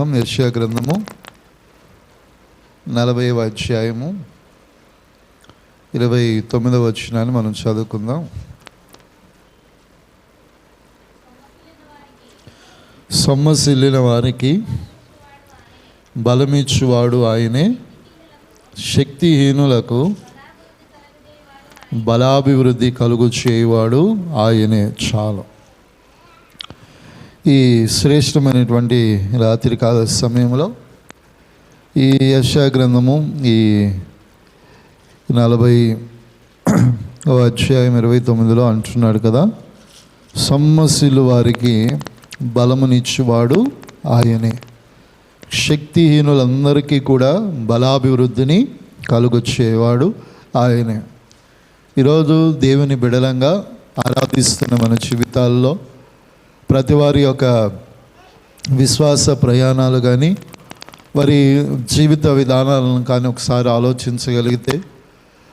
గ్రంథం యర్షియా గ్రంథము నలభైవ అధ్యాయము ఇరవై తొమ్మిదవ వచ్చినాన్ని మనం చదువుకుందాం. సొమ్మసిల్లిన వారికి బలమిచ్చువాడు ఆయనే. శక్తిహీనులకు బలాభివృద్ధి కలుగు చేయవాడు ఆయనే. చాలు. ఈ శ్రేష్టమైనటువంటి రాత్రికాల సమయంలో ఈ యశా గ్రంథము ఈ నలభై ఓ అధ్యాయం ఇరవై తొమ్మిదిలో అంటున్నాడు కదా సమ్మసిలు వారికి బలమునిచ్చువాడు ఆయనే. శక్తిహీనులందరికీ కూడా బలాభివృద్ధిని కలుగొచ్చేవాడు ఆయనే. ఈరోజు దేవుని బిడలంగా ఆరాధిస్తున్న మన జీవితాల్లో ప్రతి వారి యొక్క విశ్వాస ప్రయాణాలు కానీ వారి జీవిత విధానాలను కానీ ఒకసారి ఆలోచించగలిగితే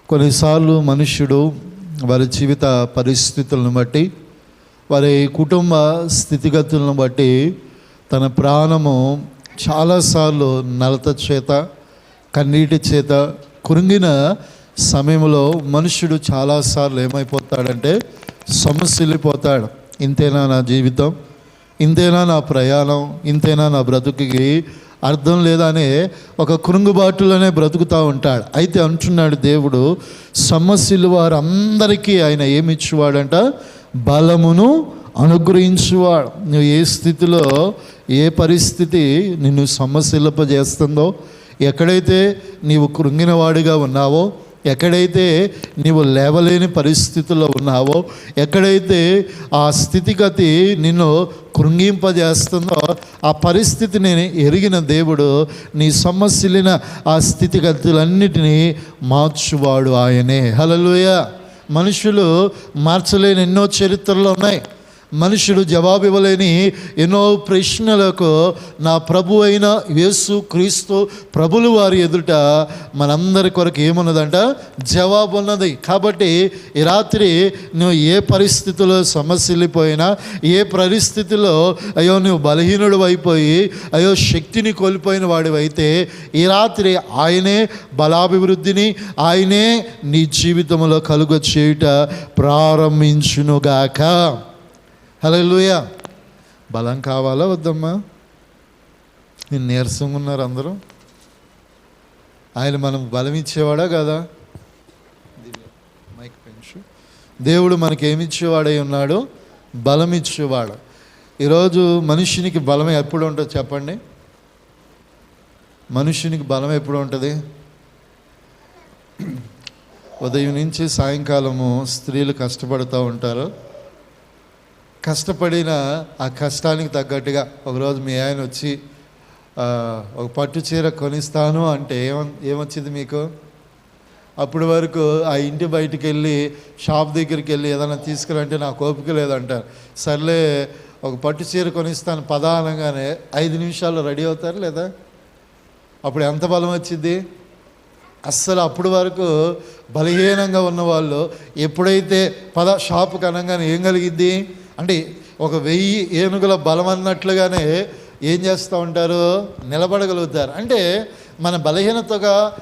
కొన్నిసార్లు మనుష్యుడు వారి జీవిత పరిస్థితులను బట్టి వారి కుటుంబ స్థితిగతులను బట్టి తన ప్రాణము చాలాసార్లు నలత చేత కన్నీటి చేత కురింగిన సమయంలో మనుష్యుడు చాలాసార్లు ఏమైపోతాడంటే సమస్యలిపోతాడు ఇంతేనా నా జీవితం? ఇంతేనా నా ప్రయాణం? ఇంతేనా నా బ్రతుకుకి అర్థం లేదనే ఒక కృంగుబాటులోనే బ్రతుకుతూ ఉంటాడు. అయితే అంటున్నాడు దేవుడు సమస్యలు వారందరికీ ఆయన ఏమి ఇచ్చేవాడంట బలమును అనుగ్రహించువాడు. నువ్వు ఏ స్థితిలో ఏ పరిస్థితి నిన్ను సమస్యలపజేస్తుందో ఎక్కడైతే నీవు కృంగినవాడిగా ఉన్నావో ఎక్కడైతే నీవు లేవలేని పరిస్థితుల్లో ఉన్నావో ఎక్కడైతే ఆ స్థితిగతి నిన్ను కృంగింపజేస్తుందో ఆ పరిస్థితిని ఎరిగిన దేవుడు నీ సమస్యలిన ఆ స్థితిగతులన్నిటినీ మార్చువాడు ఆయనే. హలలుయ మనుషులు మార్చలేని ఎన్నో చరిత్రలు ఉన్నాయి. మనుషుడు జవాబు ఇవ్వలేని ఎన్నో ప్రశ్నలకు నా ప్రభు అయిన యేసు క్రీస్తు ప్రభులు వారి ఎదుట మనందరి కొరకు ఏమున్నదంట? జవాబు ఉన్నది కాబట్టి ఈ రాత్రి నువ్వు ఏ పరిస్థితిలో సమస్యలిపోయినా ఏ పరిస్థితిలో అయ్యో నువ్వు బలహీనుడు అయిపోయి అయ్యో శక్తిని కోల్పోయిన వాడివైతే ఈ రాత్రి ఆయనే బలాభివృద్ధిని ఆయనే నీ జీవితంలో కలుగ చేయుట ప్రారంభించునుగాక. హలోయ బలం కావాలా వద్దమ్మా? నేను నీరసంగా ఉన్నారు అందరూ. ఆయన మనం బలం ఇచ్చేవాడా కదా? మైక్ పెంచు దేవుడు మనకి ఏమిచ్చేవాడై ఉన్నాడు బలం ఇచ్చేవాడు ఈరోజు మనుషునికి బలం ఎప్పుడు ఉంటుంది చెప్పండి? మనుషునికి బలం ఎప్పుడు ఉంటుంది? ఉదయం నుంచి సాయంకాలము స్త్రీలు కష్టపడుతూ ఉంటారు. కష్టపడిన ఆ కష్టానికి తగ్గట్టుగా ఒకరోజు మీ ఆయన వచ్చి ఒక పట్టు చీర కొనిస్తాను అంటే ఏమ ఏమొచ్చింది మీకు? అప్పటి వరకు ఆ ఇంటి బయటికి వెళ్ళి షాప్ దగ్గరికి వెళ్ళి ఏదైనా తీసుకురంటే నాకు ఓపిక లేదంటారు. సర్లే ఒక పట్టు చీర కొనిస్తాను పదా అనగానే ఐదు నిమిషాల్లో రెడీ అవుతారు లేదా? అప్పుడు ఎంత బలం వచ్చింది అస్సలు అప్పుడు వరకు బలహీనంగా ఉన్నవాళ్ళు ఎప్పుడైతే పద షాపు కనంగానే ఏం కలిగిద్ది? అంటే ఒక వెయ్యి ఏనుగుల బలం అన్నట్లుగానే ఏం చేస్తూ ఉంటారు? నిలబడగలుగుతారు. అంటే మన బలహీనతగా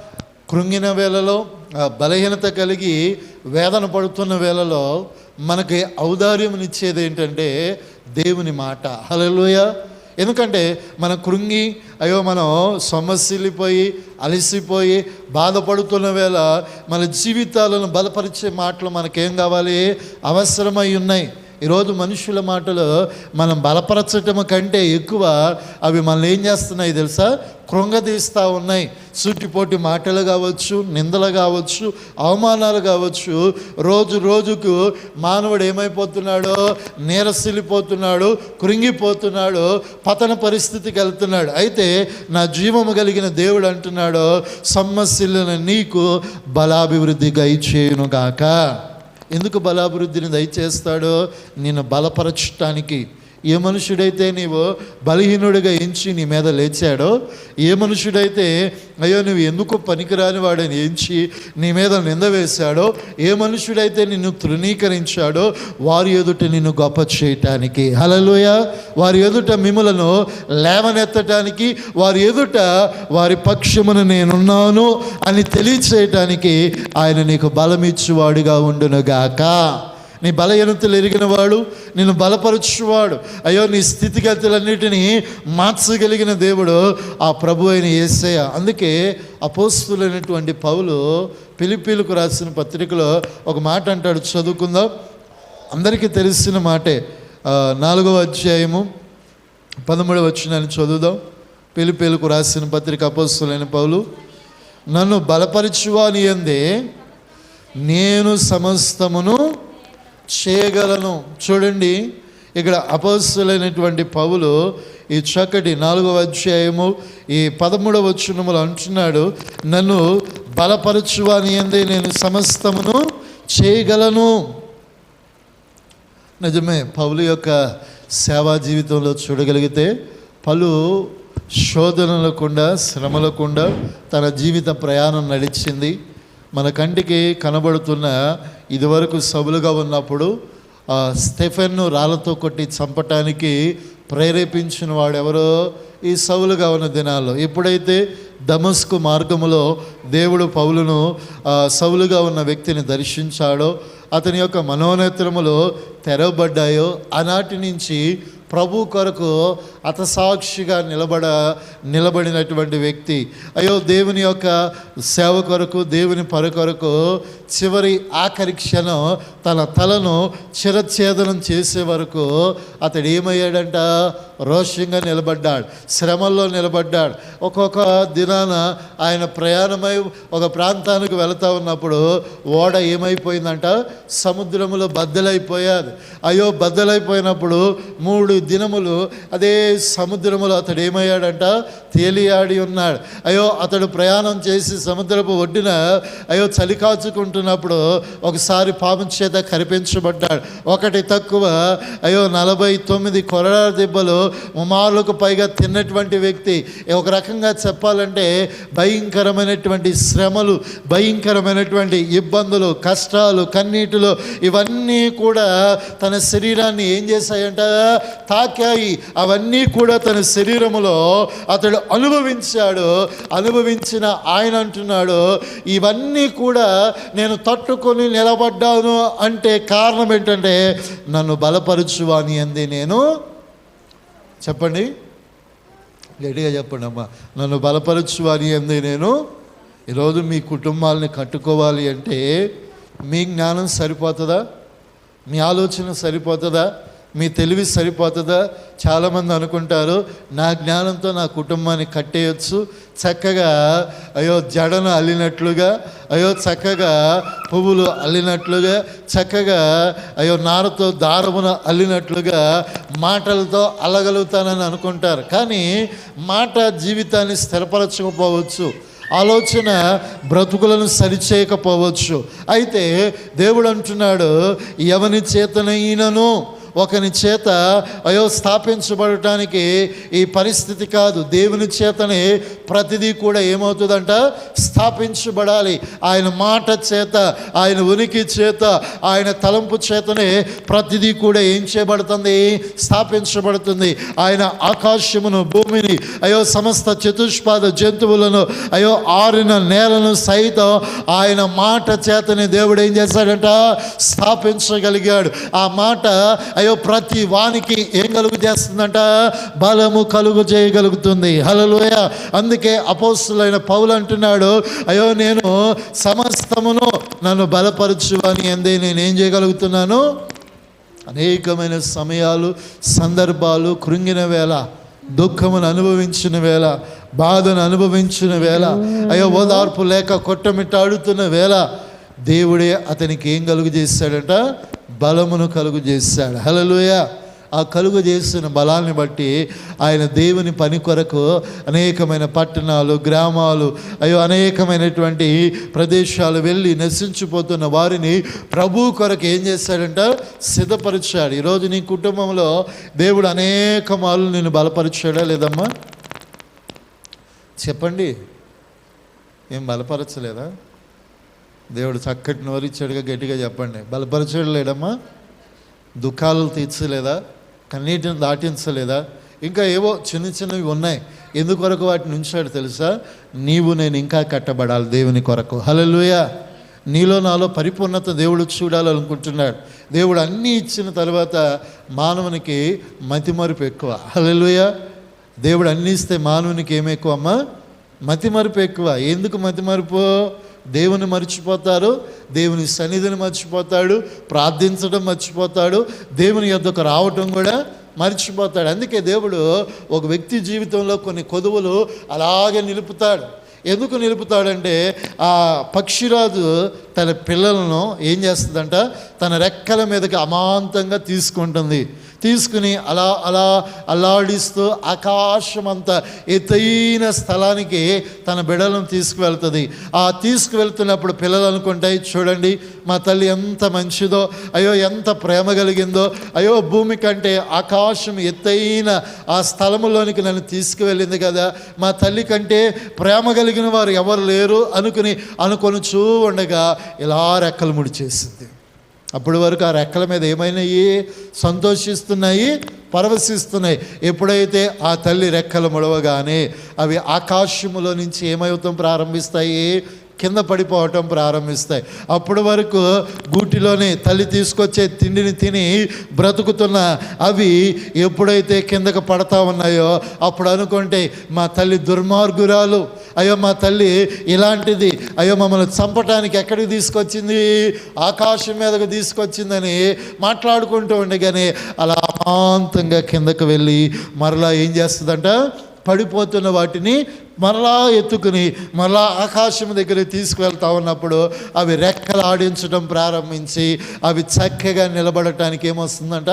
కృంగిన వేళలో ఆ బలహీనత కలిగి వేదన పడుతున్న వేళలో మనకి ఔదార్యమునిచ్చేది ఏంటంటే దేవుని మాట. హలోయ ఎందుకంటే మన కృంగి అయ్యో మనం సమస్యలిపోయి అలసిపోయి బాధపడుతున్న వేళ మన జీవితాలను బలపరిచే మాటలు మనకేం కావాలి? అవసరమై ఉన్నాయి. ఈరోజు మనుషుల మాటలు మనం బలపరచటం కంటే ఎక్కువ అవి మనల్ని ఏం చేస్తున్నాయి తెలుసా? కృంగదీస్తూ ఉన్నాయి. సూటిపోటి మాటలు కావచ్చు నిందలు కావచ్చు అవమానాలు కావచ్చు. రోజు రోజుకు మానవుడు ఏమైపోతున్నాడో? నీరసిల్లిపోతున్నాడు కృంగిపోతున్నాడు పతన పరిస్థితికి వెళ్తున్నాడు. అయితే నా జీవము కలిగిన దేవుడు అంటున్నాడు సమస్యలను నీకు బలాభివృద్ధి గైచేయును గాక ఎందుకు బలాభివృద్ధిని దయచేస్తాడో నేను బలపరచటానికి ఏ మనుషుడైతే నీవు బలహీనుడిగా ఎంచి నీ మీద లేచాడో ఏ మనుషుడైతే అయ్యో నువ్వు ఎందుకు పనికిరాని వాడని ఎంచి నీ మీద నింద వేశాడో ఏ మనుషుడైతే నిన్ను తృణీకరించాడో వారి ఎదుట నిన్ను గొప్ప చేయటానికి. హలలోయ వారి ఎదుట మిమ్మలను లేవనెత్తటానికి వారి ఎదుట వారి పక్షమును నేనున్నాను అని తెలియచేయటానికి ఆయన నీకు బలమిచ్చువాడుగా ఉండునుగాక. నీ బలహీనతలు ఎరిగిన వాడు నిన్ను బలపరచువాడు. అయ్యో నీ స్థితిగతులన్నిటినీ మార్చగలిగిన దేవుడు ఆ ప్రభు అయిన ఏసయ్య. అందుకే అపోస్తులైనటువంటి పౌలు పిలిపిలకు రాసిన పత్రికలో ఒక మాట అంటాడు. చదువుకుందాం. అందరికీ తెలిసిన మాటే. నాలుగవ అధ్యాయము పదమూడవ వచ్చినాన్ని చదువుదాం. పిలిపిలకు రాసిన పత్రిక అపోస్తులైన పౌలు నన్ను బలపరచువాని అందే నేను సమస్తమును చేయగలను. చూడండి ఇక్కడ అపస్సులైనటువంటి పౌలు ఈ చక్కటి నాలుగవ అధ్యాయము ఈ పదమూడవ వచనములు అంటున్నాడు నన్ను బలపరచువాని అందే నేను సమస్తమును చేయగలను. నిజమే పౌలు యొక్క సేవా జీవితంలో చూడగలిగితే పలు శోధనలకుండా శ్రమలకుండా తన జీవిత ప్రయాణం నడిచింది. మన కంటికి కనబడుతున్న ఇదివరకు సబులుగా ఉన్నప్పుడు స్టెఫెన్ను రాళ్ళతో కొట్టి చంపటానికి ప్రేరేపించిన వాడెవరో ఈ సౌలుగా ఉన్న దినాల్లో. ఎప్పుడైతే దమస్కు మార్గములో దేవుడు పౌలును సౌలుగా ఉన్న వ్యక్తిని దర్శించాడో అతని యొక్క మనోనేత్రములు తెరవబడ్డాయో ఆనాటి నుంచి ప్రభు కొరకు అతసాక్షిగా నిలబడ నిలబడినటువంటి వ్యక్తి. అయ్యో దేవుని యొక్క సేవ కొరకు దేవుని పరు కొరకు చివరి ఆఖరి క్షణం తన తలను చిరఛేదనం చేసే వరకు అతడు ఏమయ్యాడంట? రోషంగా నిలబడ్డాడు శ్రమల్లో నిలబడ్డాడు. ఒక్కొక్క దినాన ఆయన ప్రయాణమై ఒక ప్రాంతానికి వెళతా ఉన్నప్పుడు ఓడ ఏమైపోయిందంట? సముద్రములో బద్దలైపోయాది అయ్యో బద్దలైపోయినప్పుడు మూడు దినములు అదే సముద్రములో అతడు ఏమయ్యాడంట? తేలియాడి ఉన్నాడు. అయ్యో అతడు ప్రయాణం చేసి సముద్రపు ఒడ్డున అయ్యో చలి కాచుకుంటున్నప్పుడు ఒకసారి పాము చేత కరిపించబడ్డాడు. ఒకటి తక్కువ. అయ్యో నలభై తొమ్మిది కొరడా దెబ్బలు ముమారులకు పైగా తిన్నటువంటి వ్యక్తి. ఒక రకంగా చెప్పాలంటే భయంకరమైనటువంటి శ్రమలు భయంకరమైనటువంటి ఇబ్బందులు కష్టాలు కన్నీటిలు ఇవన్నీ కూడా తన శరీరాన్ని ఏం చేశాయంట? తాకాయి. అవన్నీ కూడా తన శరీరములో అతడు అనుభవించాడు. అనుభవించిన ఆయన అంటున్నాడు ఇవన్నీ కూడా నేను తట్టుకొని నిలబడ్డాను. అంటే కారణం ఏంటంటే నన్ను బలపరచువాని అంది నేను? చెప్పండి. గట్టిగా చెప్పండి అమ్మా. నన్ను బలపరచువాని అంది నేను? ఈరోజు మీ కుటుంబాలని కట్టుకోవాలి అంటే మీ జ్ఞానం సరిపోతుందా? మీ ఆలోచన సరిపోతుందా? మీ తెలివి సరిపోతుందా? చాలామంది అనుకుంటారు నా జ్ఞానంతో నా కుటుంబాన్ని కట్టేయచ్చు. చక్కగా అయ్యో జడను అల్లినట్లుగా అయ్యో చక్కగా పువ్వులు అల్లినట్లుగా చక్కగా అయ్యో నారతో దారమున అల్లినట్లుగా మాటలతో అల్లగలుగుతానని అనుకుంటారు. కానీ మాట జీవితాన్ని స్థిరపరచకపోవచ్చు. ఆలోచన బ్రతుకులను సరిచేయకపోవచ్చు. అయితే దేవుడు అంటున్నాడు ఎవని చేతనైనను? ఒకని చేత అయో స్థాపించబడటానికి ఈ పరిస్థితి కాదు. దేవుని చేతనే ప్రతిదీ కూడా ఏమవుతుందంట? స్థాపించబడాలి. ఆయన మాట చేత ఆయన ఉనికి చేత ఆయన తలంపు చేతనే ప్రతిదీ కూడా ఏం చేయబడుతుంది? స్థాపించబడుతుంది. ఆయన ఆకాశమును భూమిని అయో సమస్త చతుష్పాద జంతువులను అయో ఆరిన నేలను సైతం ఆయన మాట చేతనే దేవుడు ఏం చేశాడంట స్థాపించగలిగాడు. ఆ మాట అయ్యో ప్రతి వానికి ఏం కలుగు చేస్తుందంట? బలము కలుగు చేయగలుగుతుంది. హలలోయ అందుకే అపోస్తులైన పౌలు అంటున్నాడు అయ్యో నేను సమస్తమును నన్ను బలపరచు అని అందే నేనేం చేయగలుగుతున్నాను? అనేకమైన సమయాలు సందర్భాలు కృంగిన వేళ దుఃఖమును అనుభవించిన వేళ బాధను అనుభవించిన వేళ అయ్యో ఓదార్పు లేక కొట్టమిట్టాడుతున్న వేళ దేవుడే అతనికి ఏం కలుగు చేశాడట? బలమును కలుగు చేశాడు. హలలుయ ఆ కలుగు చేస్తున్న బలాన్ని బట్టి ఆయన దేవుని పని కొరకు అనేకమైన పట్టణాలు గ్రామాలు అయ్యో అనేకమైనటువంటి ప్రదేశాలు వెళ్ళి నశించిపోతున్న వారిని ప్రభు కొరకు ఏం చేశాడంట? సిద్ధపరిచాడు. ఈరోజు నీ కుటుంబంలో దేవుడు అనేక మార్లు నేను బలపరిచాడా లేదమ్మా? చెప్పండి. ఏం బలపరచలేదా? దేవుడు చక్కటి నోరిచ్చాడుగా గట్టిగా చెప్పండి. బలపరచడం లేడమ్మా? దుఃఖాలు తీర్చలేదా? కన్నీటిని దాటించలేదా? ఇంకా ఏవో చిన్న చిన్నవి ఉన్నాయి. ఎందుకొరకు వాటిని ఉంచాడు తెలుసా? నీవు నేను ఇంకా కట్టబడాలి దేవుని కొరకు. హల్లెలూయా! నీలో నాలో పరిపూర్ణత దేవుడు చూడాలనుకుంటున్నాడు. దేవుడు అన్నీ ఇచ్చిన తర్వాత మానవునికి మతిమరుపు ఎక్కువ. హలలుయ దేవుడు అన్నీ ఇస్తే మానవునికి ఏమి ఎక్కువ అమ్మా? మతిమరుపు ఎక్కువ. ఎందుకు మతిమరుపు? దేవుని మర్చిపోతారు దేవుని సన్నిధిని మర్చిపోతాడు ప్రార్థించడం మర్చిపోతాడు దేవుని యొద్దకు రావటం కూడా మర్చిపోతాడు. అందుకే దేవుడు ఒక వ్యక్తి జీవితంలో కొన్ని కొదువులు అలాగే నిలుపుతాడు. ఎందుకు నిలుపుతాడంటే ఆ పక్షిరాజు తన పిల్లలను ఏం చేస్తుందంట? తన రెక్కల మీదకి అమాంతంగా తీసుకుంటుంది. తీసుకుని అలా అలా అల్లాడిస్తూ ఆకాశం ఎత్తైన స్థలానికి తన బిడలను తీసుకువెళ్తుంది. ఆ తీసుకువెళ్తున్నప్పుడు పిల్లలు అనుకుంటాయి చూడండి మా తల్లి ఎంత మంచిదో అయ్యో ఎంత ప్రేమ కలిగిందో అయ్యో భూమి కంటే ఆకాశం ఎత్తైన ఆ స్థలములోనికి నన్ను తీసుకువెళ్ళింది కదా మా తల్లి కంటే ప్రేమ కలిగిన వారు ఎవరు లేరు అనుకుని అనుకొని చూ ఉండగా ఇలా రెక్కలు ముడిచేసింది. అప్పటి వరకు ఆ రెక్కల మీద ఏమైనాయి? సంతోషిస్తున్నాయి పరవశిస్తున్నాయి. ఎప్పుడైతే ఆ తల్లి రెక్కలు ముడవగానే అవి ఆకాశములో నుంచి ఏమవుతాం ప్రారంభిస్తాయి? కింద పడిపోవటం ప్రారంభిస్తాయి. అప్పటి వరకు గూటిలోనే తల్లి తీసుకొచ్చే తిండిని తిని బ్రతుకుతున్న అవి ఎప్పుడైతే కిందకు పడతా ఉన్నాయో అప్పుడు అనుకుంటే మా తల్లి దుర్మార్గురాలు. అయ్యో మా తల్లి ఇలాంటిది. అయ్యో మమ్మల్ని చంపటానికి ఎక్కడికి తీసుకొచ్చింది? ఆకాశం మీదకు తీసుకొచ్చిందని మాట్లాడుకుంటూ ఉండగానే అలా అమాంతంగా కిందకు వెళ్ళి మరలా ఏం చేస్తుందంట? పడిపోతున్న వాటిని మరలా ఎత్తుకుని మరలా ఆకాశం దగ్గర తీసుకువెళ్తా ఉన్నప్పుడు అవి రెక్కలు ఆడించడం ప్రారంభించి అవి చక్కగా నిలబడటానికి ఏమొస్తుందంట?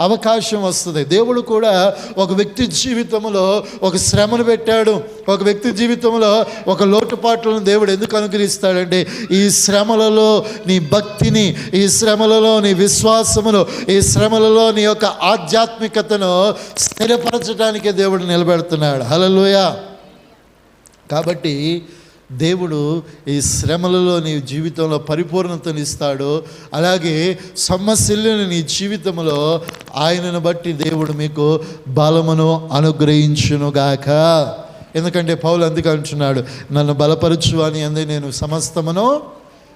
అవకాశం వస్తుంది. దేవుడు కూడా ఒక వ్యక్తి జీవితంలో ఒక శ్రమను పెట్టాడు. ఒక వ్యక్తి జీవితంలో ఒక లోటుపాట్లను దేవుడు ఎందుకు అనుగ్రహిస్తాడంటే ఈ శ్రమలలో నీ భక్తిని ఈ శ్రమలలో నీ విశ్వాసమును ఈ శ్రమలలో నీ యొక్క ఆధ్యాత్మికతను స్థిరపరచడానికే దేవుడు నిలబెడుతున్నాడు. హలలుయ కాబట్టి దేవుడు ఈ శ్రమలలో నీ జీవితంలో పరిపూర్ణతనిస్తాడు అలాగే సమస్యలను నీ జీవితంలో ఆయనను బట్టి దేవుడు మీకు బలమును అనుగ్రహించునుగాక. ఎందుకంటే పౌలు అందుకు అంటున్నాడు నన్ను బలపరచు అని అంది నేను సమస్తమును.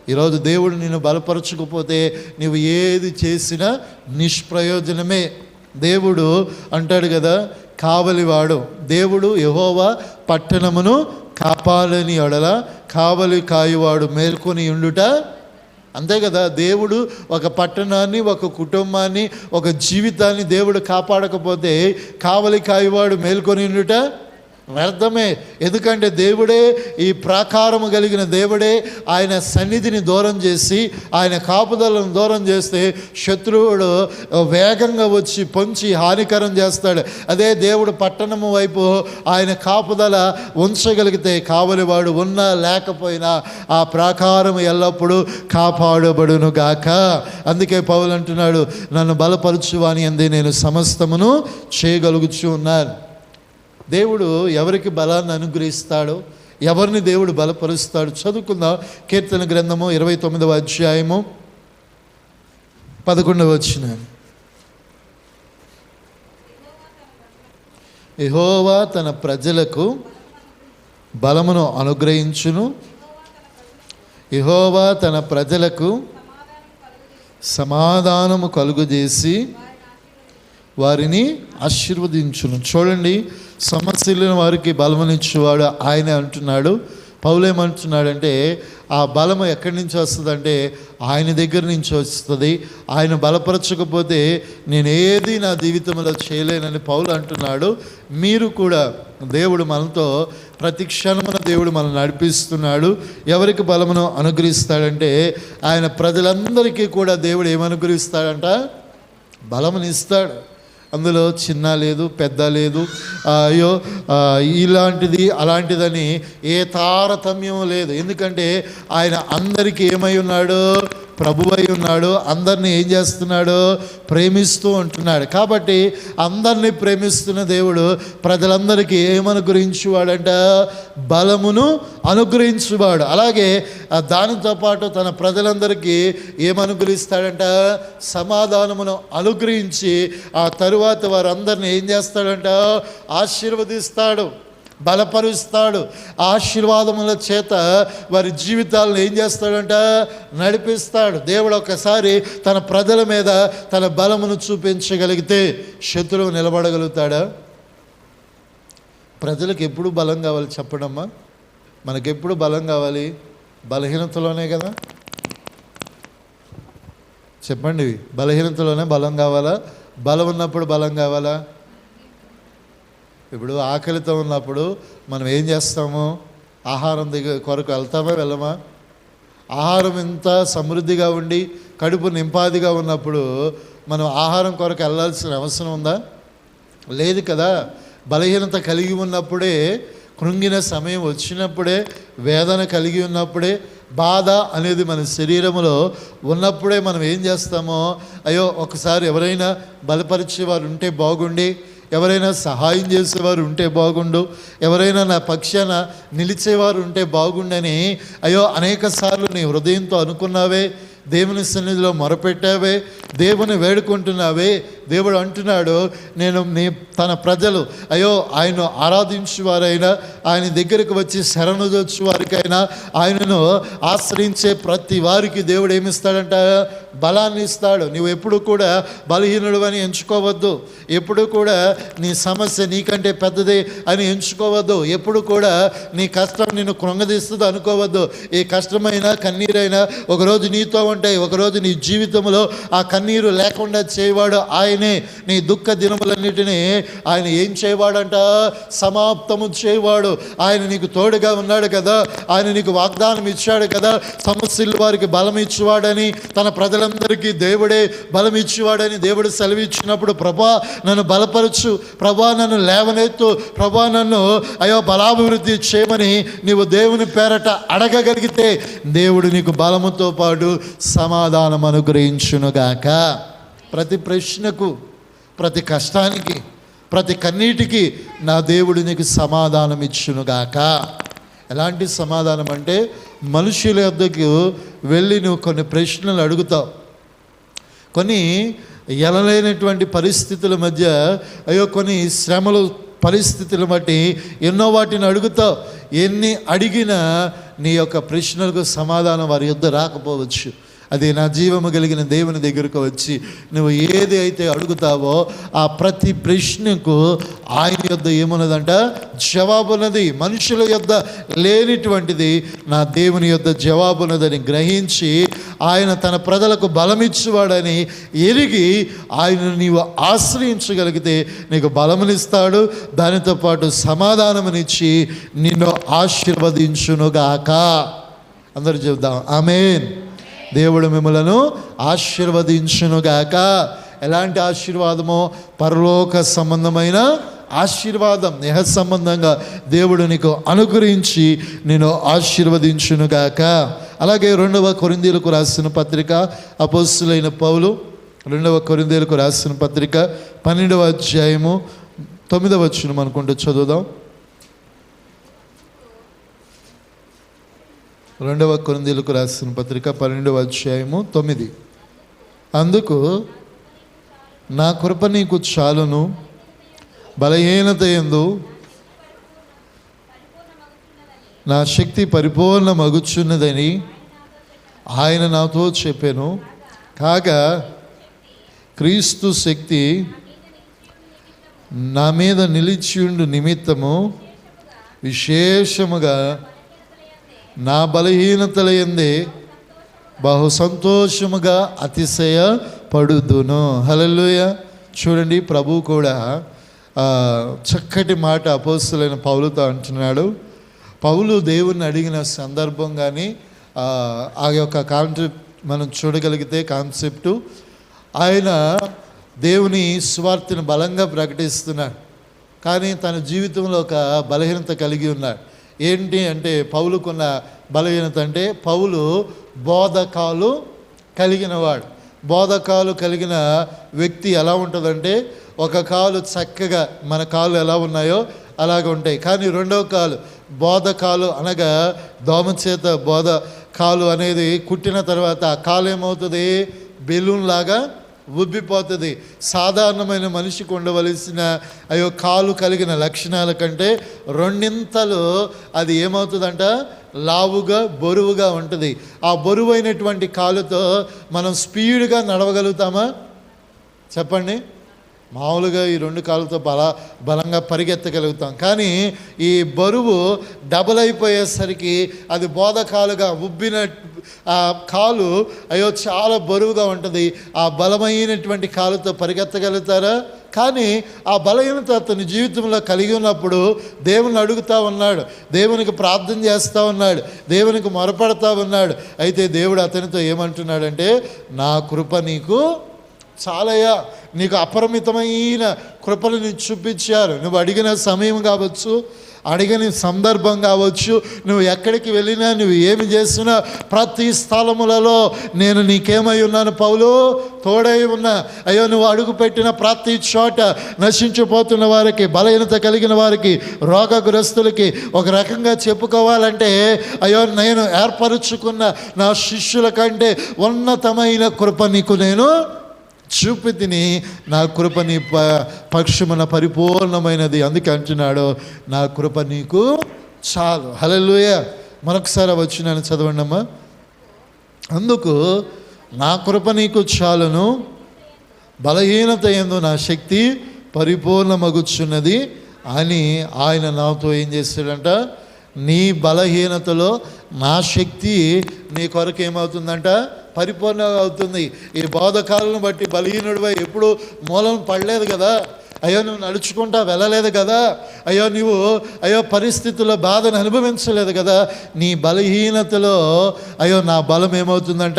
ఈరోజు దేవుడు నిన్ను బలపరచకపోతే నువ్వు ఏది చేసినా నిష్ప్రయోజనమే. దేవుడు అంటాడు కదా కావలివాడు. దేవుడు యహోవా పట్టణమును కాపాలని ఎడల కావలి కాయువాడు మేల్కొని ఉండుట. అంతే కదా దేవుడు ఒక పట్టణాన్ని ఒక కుటుంబాన్ని ఒక జీవితాన్ని దేవుడు కాపాడకపోతే కావలి కాయువాడు మేల్కొని ఉండుట. వ్యర్థమే. ఎందుకంటే దేవుడే ఈ ప్రాకారము కలిగిన దేవుడే ఆయన సన్నిధిని దూరం చేసి ఆయన కాపుదలను దూరం చేస్తే శత్రువుడు వేగంగా వచ్చి పొంచి హానికరం చేస్తాడు. అదే దేవుడు పట్టణము వైపు ఆయన కాపుదల ఉంచగలిగితే కావలివాడు ఉన్నా లేకపోయినా ఆ ప్రాకారం ఎల్లప్పుడూ కాపాడబడును గాక అందుకే పౌలు అంటున్నాడు నన్ను బలపరచు అని అంది నేను సమస్తమును చేయగలుగుచు ఉన్నాను. దేవుడు ఎవరికి బలాన్ని అనుగ్రహిస్తాడో ఎవరిని దేవుడు బలపరుస్తాడు చదువుకుందాం. కీర్తన గ్రంథము ఇరవై తొమ్మిదవ అధ్యాయము పదకొండవ వచ్చిన యహోవా తన ప్రజలకు బలమును అనుగ్రహించును. ఇహోవా తన ప్రజలకు సమాధానము కలుగజేసి వారిని ఆశీర్వదించును. చూడండి సమస్యలను వారికి బలమనిచ్చేవాడు ఆయనే అంటున్నాడు. పౌలేమంటున్నాడంటే ఆ బలము ఎక్కడి నుంచి వస్తుందంటే ఆయన దగ్గర నుంచి వస్తుంది. ఆయన బలపరచకపోతే నేను ఏది నా జీవితంలో చేయలేనని పౌలు అంటున్నాడు. మీరు కూడా దేవుడు మనతో ప్రతి క్షణమున దేవుడు మనం నడిపిస్తున్నాడు. ఎవరికి బలమును అనుగ్రహిస్తాడంటే ఆయన ప్రజలందరికీ కూడా దేవుడు ఏమనుగ్రహిస్తాడంట? బలమునిస్తాడు. అందులో చిన్న లేదు పెద్ద లేదు. అయ్యో ఇలాంటిది అలాంటిదని ఏ తారతమ్యం లేదు. ఎందుకంటే ఆయన అందరికీ ఏమై ఉన్నాడు? ప్రభువై ఉన్నాడు అందరినీ ఏం చేస్తున్నాడు? ప్రేమిస్తూ ఉంటున్నాడు. కాబట్టి అందరినీ ప్రేమిస్తున్న దేవుడు ప్రజలందరికీ ఏమనుగ్రహించువాడంట? బలమును అనుగ్రహించువాడు. అలాగే దానితో పాటు తన ప్రజలందరికీ ఏమనుగ్రహిస్తాడంట? సమాధానమును అనుగ్రహించి ఆ తరువాత వారందరినీ ఏం చేస్తాడంట? ఆశీర్వదిస్తాడు. బలపరుస్తాడు. ఆశీర్వాదముల చేత వారి జీవితాలను ఏం చేస్తాడంట? నడిపిస్తాడు. దేవుడు ఒకసారి తన ప్రజల మీద తన బలమును చూపించగలిగితే శత్రువు నిలబడగలుగుతాడా? ప్రజలకు ఎప్పుడు బలం కావాలి చెప్పడమ్మా మనకెప్పుడు బలం కావాలి? బలహీనతలోనే కదా. చెప్పండి. బలహీనతలోనే బలం కావాలా? బలం ఉన్నప్పుడు బలం కావాలా? ఇప్పుడు ఆకలితో ఉన్నప్పుడు మనం ఏం చేస్తాము? ఆహారం దగ్గర కొరకు వెళ్తామా వెళ్ళమా? ఆహారం ఇంత సమృద్ధిగా ఉండి కడుపు నింపాదిగా ఉన్నప్పుడు మనం ఆహారం కొరకు వెళ్ళాల్సిన అవసరం ఉందా? లేదు కదా. బలహీనత కలిగి ఉన్నప్పుడే కృంగిన సమయం వచ్చినప్పుడే వేదన కలిగి ఉన్నప్పుడే బాధ అనేది మన శరీరంలో ఉన్నప్పుడే మనం ఏం చేస్తామో అయ్యో ఒకసారి ఎవరైనా బలపరిచే వారు ఉంటే బాగుండి ఎవరైనా సహాయం చేసేవారు ఉంటే బాగుండు ఎవరైనా నా పక్షాన నిలిచేవారు ఉంటే బాగుండని అయ్యో అనేక సార్లు నీ హృదయంతో అనుకున్నావే దేవుని సన్నిధిలో మొరపెట్టావే దేవుని వేడుకుంటున్నావే దేవుడు అంటున్నాడు నేను నీ తన ప్రజలు అయ్యో ఆయన ఆరాధించేవారైనా ఆయన దగ్గరకు వచ్చి శరణుదొచ్చు వారికైనా ఆయనను ఆశ్రయించే ప్రతి వారికి దేవుడు ఏమిస్తాడంట బలాన్ని ఇస్తాడు. నువ్వు ఎప్పుడు కూడా బలహీనుడు అని ఎంచుకోవద్దు. ఎప్పుడు కూడా నీ సమస్య నీకంటే పెద్దది అని ఎంచుకోవద్దు. ఎప్పుడు కూడా నీ కష్టం నిన్ను కృంగదీస్తుంది అనుకోవద్దు. ఏ కష్టమైనా కన్నీరైనా ఒకరోజు నీతో ఉంటాయి ఒకరోజు నీ జీవితంలో ఆ కన్నీరు లేకుండా చేయవాడు ఆయనే. నీ దుఃఖ దినములన్నిటినీ ఆయన ఏం చేయవాడంట? సమాప్తము చేయవాడు. ఆయన నీకు తోడుగా ఉన్నాడు కదా. ఆయన నీకు వాగ్దానం ఇచ్చాడు కదా. సమస్యలు వారికి బలం ఇచ్చేవాడని తన ప్రజలందరికీ దేవుడే బలమిచ్చేవాడని దేవుడు సెలవిచ్చినప్పుడు ప్రభా నన్ను బలపరచు. ప్రభా నన్ను లేవనెత్తు. ప్రభా నన్ను అయ్యో బలాభివృద్ధి చేయమని నీవు దేవుని పేరట అడగగలిగితే దేవుడు నీకు బలముతో పాటు సమాధానం అనుగ్రహించునుగాక. ప్రతి ప్రశ్నకు ప్రతి కష్టానికి ప్రతి కన్నీటికి నా దేవుడు నీకు సమాధానం ఇచ్చునుగాక ఎలాంటి సమాధానం అంటే మనుషుల యొద్దకు వెళ్ళి నువ్వు కొన్ని ప్రశ్నలు అడుగుతావు. కొన్ని ఎలలేనటువంటి పరిస్థితుల మధ్య అయ్యో కొన్ని శ్రమలు పరిస్థితులు బట్టి ఎన్నో వాటిని అడుగుతావు. ఎన్ని అడిగినా నీ యొక్క ప్రశ్నలకు సమాధానం వారి యుద్ధ రాకపోవచ్చు. అది నా జీవము కలిగిన దేవుని దగ్గరకు వచ్చి నువ్వు ఏది అయితే అడుగుతావో ఆ ప్రతి ప్రశ్నకు ఆయన యొద్ద ఏమున్నదంట? జవాబున్నది. మనుషుల యొద్ద లేనిటువంటిది నా దేవుని యొద్ద జవాబున్నదని గ్రహించి ఆయన తన ప్రజలకు బలమిచ్చువాడని ఎరిగి ఆయన నీవు ఆశ్రయించగలిగితే నీకు బలమునిస్తాడు. దానితో పాటు సమాధానమునిచ్చి నిన్ను ఆశీర్వదించునుగాక. అందరూ చెబుదాం ఆమెన్. దేవుడు మిమ్మలను ఆశీర్వదించునుగాక. ఎలాంటి ఆశీర్వాదమో? పరలోక సంబంధమైన ఆశీర్వాదం నేహ సంబంధంగా దేవుడు నీకు అనుగ్రహించి నేను ఆశీర్వదించునుగాక. అలాగే రెండవ కొరిందీలకు రాసిన పత్రిక అపోస్తులైన పౌలు రెండవ కొరిందీలకు రాసిన పత్రిక పన్నెండవ అధ్యాయము తొమ్మిదవ వచ్చినం అనుకుంటూ చదువుదాం. రెండవ కొరిందీలకు రాసిన పత్రిక పన్నెండవ అధ్యాయము తొమ్మిది. అందుకు నా కృప నీకు చాలును బలహీనత ఎందు నా శక్తి పరిపూర్ణ మగుచున్నదని ఆయన నాతో చెప్పాను. కాగా క్రీస్తు శక్తి నా మీద నిలిచియుండు నిమిత్తము విశేషముగా నా బలహీనతల ఎందే బహు సంతోషముగా అతిశయ పడుదును. హలలుయ చూడండి ప్రభు కూడా చక్కటి మాట అపోస్తులైన పౌలుతో అంటున్నాడు. పౌలు దేవుణ్ణి అడిగిన సందర్భం కానీ ఆ, ఆ యొక్క కాన్సెప్ట్ మనం చూడగలిగితే కాన్సెప్టు ఆయన దేవుని స్వార్థను బలంగా ప్రకటిస్తున్నాడు. కానీ తన జీవితంలో ఒక బలహీనత కలిగి ఉన్నాడు. ఏంటి అంటే పౌలుకున్న బలహీనత అంటే పౌలు బోధకాలు కలిగినవాడు. బోధకాలు కలిగిన వ్యక్తి ఎలా ఉంటుందంటే ఒక కాలు చక్కగా మన కాళ్ళు ఎలా ఉన్నాయో అలాగ ఉంటాయి. కానీ రెండవ కాలు బోధకాలు అనగా దోమ చేత బోధ కాలు అనేది కుట్టిన తర్వాత ఆ కాలు ఏమవుతుంది? బెలూన్ లాగా ఉబ్బిపోతుంది. సాధారణమైన మనిషికి ఉండవలసిన అయ్యో కాలు కలిగిన లక్షణాల కంటే రెండింతలు అది ఏమవుతుందంట? లావుగా బరువుగా ఉంటుంది. ఆ బరువైనటువంటి కాలుతో మనం స్పీడ్గా నడవగలుగుతామా? చెప్పండి. మామూలుగా ఈ రెండు కాళ్ళతో బల బలంగా పరిగెత్తగలుగుతాం. కానీ ఈ బరువు డబల్ అయిపోయేసరికి అది బోధకాలుగా ఉబ్బిన ఆ కాలు అయ్యో చాలా బరువుగా ఉంటుంది. ఆ బలమైనటువంటి కాలుతో పరిగెత్తగలుగుతారా? కానీ ఆ బలహీనత అతని జీవితంలో కలిగి ఉన్నప్పుడు దేవుని అడుగుతూ ఉన్నాడు. దేవునికి ప్రార్థన చేస్తూ ఉన్నాడు. దేవునికి మొరపడతా ఉన్నాడు. అయితే దేవుడు అతనితో ఏమంటున్నాడంటే నా కృప నీకు చాలయ్యా నీకు అపరిమితమైన కృపలు నీకు చూపించారు నువ్వు అడిగిన సమయం కావచ్చు అడిగిన సందర్భం కావచ్చు నువ్వు ఎక్కడికి వెళ్ళినా నువ్వు ఏమి చేసినా ప్రతి స్థలములలో నేను నీకేమై ఉన్నాను పౌలు. తోడై ఉన్నా అయ్యో నువ్వు అడుగు పెట్టిన ప్రతి చోట నశించిపోతున్న వారికి బలహీనత కలిగిన వారికి రోగగ్రస్తులకి ఒక రకంగా చెప్పుకోవాలంటే అయ్యో నేను ఏర్పరుచుకున్న నా శిష్యుల కంటే ఉన్నతమైన కృప నీకు నేను చూపి తిని నా కృప నీ ప పక్షమున పరిపూర్ణమైనది. అందుకే అంటున్నాడు నా కృప నీకు చాలు. హలలుయ మరొకసారి వచ్చి నేను చదవండి అమ్మా అందుకు నా కృప నీకు చాలును బలహీనత ఎందు నా శక్తి పరిపూర్ణమగుచున్నది అని ఆయన నాతో ఏం చేస్తాడంట నీ బలహీనతలో నా శక్తి నీ కొరకు ఏమవుతుందంట? పరిపూర్ణ అవుతుంది ఈ బోధకాలను బట్టి బలహీనుడివై ఎప్పుడు మూలం పడలేదు కదా. అయ్యో నువ్వు నడుచుకుంటా వెళ్ళలేదు కదా. అయ్యో నువ్వు అయ్యో పరిస్థితుల్లో బాధను అనుభవించలేదు కదా. నీ బలహీనతలో అయ్యో నా బలం ఏమవుతుందంట?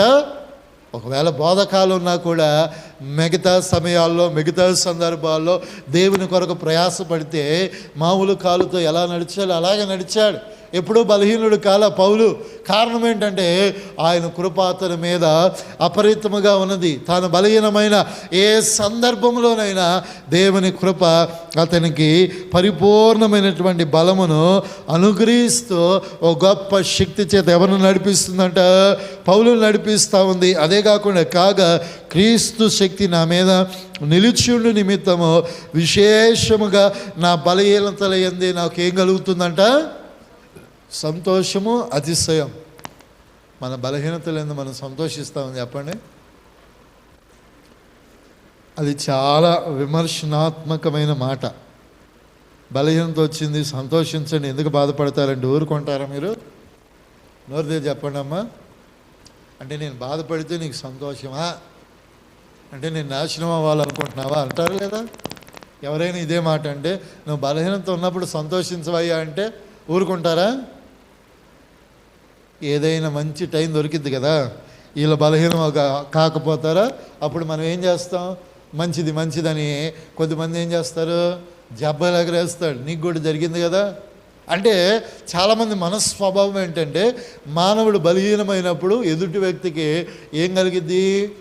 ఒకవేళ బోధకాలు ఉన్నా కూడా మిగతా సమయాల్లో మిగతా సందర్భాల్లో దేవుని కొరకు ప్రయాసపడితే మామూలు కాలుతో ఎలా నడిచాలో అలాగే నడిచాడు. ఎప్పుడూ బలహీనుడు కాల పౌలు. కారణం ఏంటంటే ఆయన కృప మీద అపరితముగా ఉన్నది. తాను బలహీనమైన ఏ సందర్భంలోనైనా దేవుని కృప అతనికి పరిపూర్ణమైనటువంటి బలమును అనుగ్రహిస్తూ ఓ గొప్ప శక్తి చేత ఎవరిని నడిపిస్తుందంట? పౌలు నడిపిస్తూ ఉంది. అదే కాకుండా కాగా క్రీస్తు శక్తి నా మీద నిలిచియుండు నిమిత్తము విశేషముగా నా బలహీనతల ఎందే నాకు ఏం కలుగుతుందంట? సంతోషము అతిశయం. మన బలహీనతలందు మనం సంతోషిస్తామని చెప్పండి. అది చాలా విమర్శనాత్మకమైన మాట. బలహీనత వచ్చింది సంతోషించండి ఎందుకు బాధపడతారండి ఊరుకుంటారా మీరు? నోరుదే చెప్పండి అమ్మా. అంటే నేను బాధపడితే నీకు సంతోషమా? అంటే నేను నాశనం అవ్వాలనుకుంటున్నావా అంటారు లేదా ఎవరైనా ఇదే మాట అంటే నువ్వు బలహీనత ఉన్నప్పుడు సంతోషించవయ్యా అంటే ఊరుకుంటారా? ఏదైనా మంచి టైం దొరికిద్ది కదా వీళ్ళ బలహీనం కా- కాకపోతారా? అప్పుడు మనం ఏం చేస్తాం? మంచిది మంచిదని కొద్దిమంది ఏం చేస్తారు? జబ్బలు ఎగరేస్తాడు నీకు కూడా జరిగింది కదా? అంటే చాలామంది మనస్వభావం ఏంటంటే మానవుడు బలహీనమైనప్పుడు ఎదుటి వ్యక్తికి ఏం కలిగిద్ది?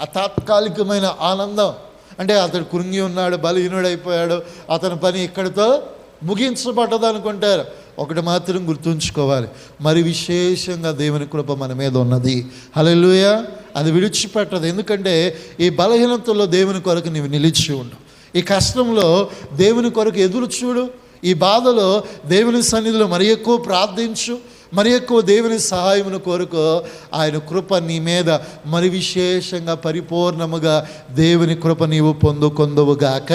అతాత్కాలికమైన తాత్కాలికమైన ఆనందం. అంటే అతడు కృంగి ఉన్నాడు బలహీనుడైపోయాడు అతని పని ఇక్కడితో ముగించబడ్డదనుకుంటారు. ఒకటి మాత్రం గుర్తుంచుకోవాలి. మరి విశేషంగా దేవుని కృప మన మీద ఉన్నది. హల్లెలూయా. అది విడిచిపెట్టదు. ఎందుకంటే ఈ బలహీనతలో దేవుని కొరకు నీవు నిలిచి ఉండు. ఈ కష్టంలో దేవుని కొరకు ఎదురు చూడు. ఈ బాధలో దేవుని సన్నిధిలో మరి ఎక్కువ ప్రార్థించు. మరి ఎక్కువ దేవుని సహాయమును కోరుకో ఆయన కృప నీ మీద మరి విశేషంగా పరిపూర్ణముగా దేవుని కృప నీవు పొందుకొందువుగాక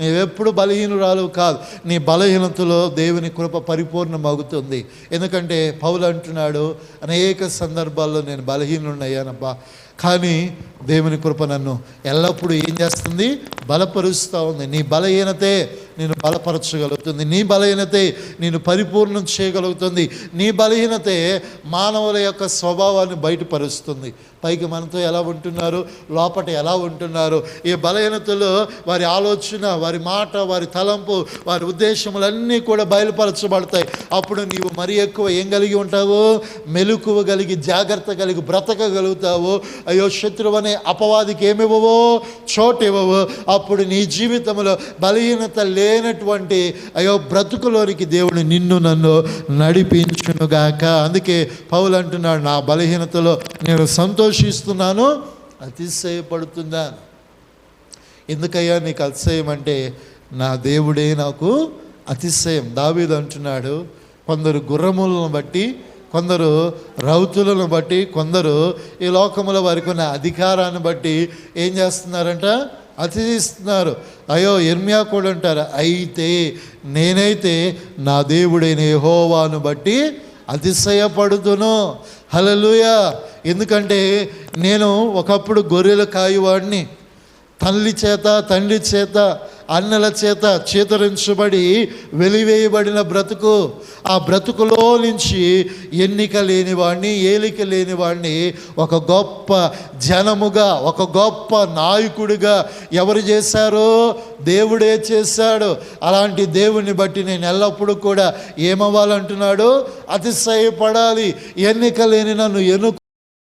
నీవెప్పుడు బలహీనురాలు కాదు. నీ బలహీనతలో దేవుని కృప పరిపూర్ణమవుతుంది ఎందుకంటే పౌలు అంటున్నాడు అనేక సందర్భాల్లో నేను బలహీనున్నయ్యానబ్బా కానీ దేవుని కృప నన్ను ఎల్లప్పుడూ ఏం చేస్తుంది? బలపరుస్తూ ఉంది. నీ బలహీనతే నేను బలపరచగలుగుతుంది. నీ బలహీనతే నేను పరిపూర్ణం చేయగలుగుతుంది. నీ బలహీనతే మానవుల యొక్క స్వభావాన్ని బయటపరుస్తుంది. పైకి మనతో ఎలా ఉంటున్నారు? లోపట ఎలా ఉంటున్నారు? ఈ బలహీనతలో వారి ఆలోచన వారి మాట వారి తలంపు వారి ఉద్దేశములన్నీ కూడా బయలుపరచబడతాయి. అప్పుడు నీవు మరి ఎక్కువ ఏం కలిగి ఉంటావు? మెలకువ కలిగి జాగ్రత్త కలిగి బ్రతకగలుగుతావు. అయ్యో శత్రువు అనే అపవాదికి ఏమివ్వవో? చోటు ఇవ్వవు అప్పుడు నీ జీవితంలో బలహీనత లేనటువంటి అయ్యో బ్రతుకులోనికి దేవుడు నిన్ను నన్ను నడిపించునుగాక. అందుకే పౌలు అంటున్నాడు నా బలహీనతలో నేను సంతోషిస్తున్నాను అతిశయపడుతున్నాను ఎందుకయ్యా నీకు అతిశయం అంటే నా దేవుడే నాకు అతిశయం. దావీదు అంటున్నాడు కొందరు గుర్రములను బట్టి కొందరు రౌతులను బట్టి కొందరు ఈ లోకంలో వారికి ఉన్న అధికారాన్ని బట్టి ఏం చేస్తున్నారంట? అతిశిస్తున్నారు అయ్యో ఎర్మియా కూడా అంటారు అయితే నేనైతే నా దేవుడైన హోవాను బట్టి అతిశయపడుతును. హలలుయ ఎందుకంటే నేను ఒకప్పుడు గొర్రెల కాయువాడిని. తల్లి చేత తండ్రి చేత అన్నల చేత చేతరించబడి వెలివేయబడిన బ్రతుకు. ఆ బ్రతుకులో నుంచి ఎన్నిక లేనివాడిని ఏలిక లేనివాడిని ఒక గొప్ప జనముగా ఒక గొప్ప నాయకుడిగా ఎవరు చేశారో దేవుడే చేశాడు. అలాంటి దేవుణ్ణి బట్టి నేను ఎల్లప్పుడూ కూడా ఏమవ్వాలంటున్నాడు అతిశయపడాలి. ఎన్నిక లేని నన్ను ఎన్నుకు